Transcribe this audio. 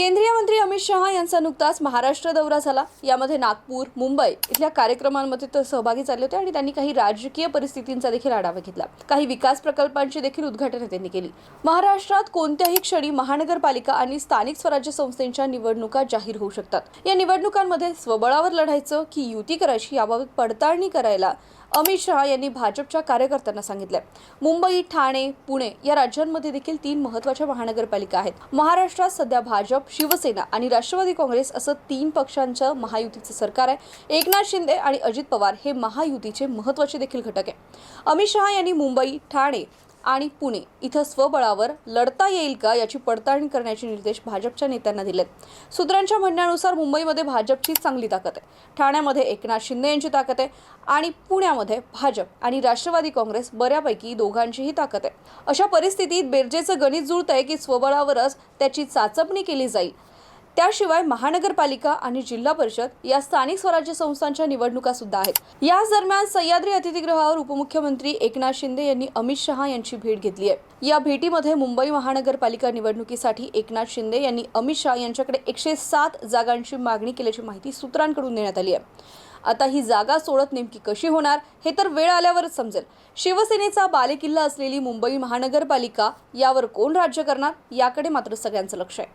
केंद्रीय मंत्री अमित शहा यांचा नुकताच महाराष्ट्र दौरा झाला. यामध्ये नागपूर मुंबई इथल्या कार्यक्रमांमध्ये ते सहभागी झाले होते आणि त्यांनी काही राजकीय परिस्थितींचा देखील आढावा घेतला. काही विकास प्रकल्पांची देखील उद्घाटन त्यांनी केली. महाराष्ट्रात कोणत्याही क्षणी महानगरपालिका आणि स्थानिक स्वराज्य संस्थेच्या निवडणुका जाहीर होऊ शकतात. या निवडणुकांमध्ये स्वबळावर लढायचं की युती करायची याबाबत पडताळणी करायला अमित शहा यांनी भाजपच्या कार्यकर्त्यांना सांगितलंय. मुंबई ठाणे पुणे या राज्यांमध्ये देखील तीन महत्त्वाच्या महानगरपालिका आहेत. महाराष्ट्रात सध्या भाजप शिवसेना आणि राष्ट्रवादी काँग्रेस असं तीन पक्षांचं महायुतीचं सरकार आहे. एकनाथ शिंदे आणि अजित पवार हे महायुतीचे महत्त्वाचे देखील घटक आहे. अमित शहा यांनी मुंबई ठाणे आणि पुणे इथं स्वबळावर लढता येईल का याची पडताळणी करण्याचे निर्देश भाजपच्या नेत्यांना दिलेत. सूत्रांच्या म्हणण्यानुसार मुंबईमध्ये भाजपची चांगली ताकद आहे. ठाण्यामध्ये एकनाथ शिंदे यांची ताकद आहे आणि पुण्यामध्ये भाजप आणि राष्ट्रवादी काँग्रेस बऱ्यापैकी दोघांचीही ताकद आहे. अशा परिस्थितीत बेरजेचं गणित जुळतंय की स्वबळावरच त्याची चाचपणी केली जाईल त्याशिवाय महानगरपालिका आणि जिल्हा परिषद या स्थानिक स्वराज्य संस्थांच्या निवडणुका सुद्धा आहेत. याच दरम्यान सह्याद्री अतिथीगृहावर उपमुख्यमंत्री एकनाथ शिंदे यांनी अमित शहा यांची भेट घेतली आहे. या भेटीमध्ये मुंबई महानगरपालिका निवडणुकीसाठी एकनाथ शिंदे यांनी अमित शहा यांच्याकडे एकशे सात जागांची मागणी केल्याची माहिती सूत्रांकडून देण्यात आली आहे. आता ही जागा सोडत नेमकी कशी होणार हे तर वेळ आल्यावरच समजेल. शिवसेनेचा बालेकिल्ला असलेली मुंबई महानगरपालिका यावर कोण राज्य करणार याकडे मात्र सगळ्यांचं लक्ष आहे.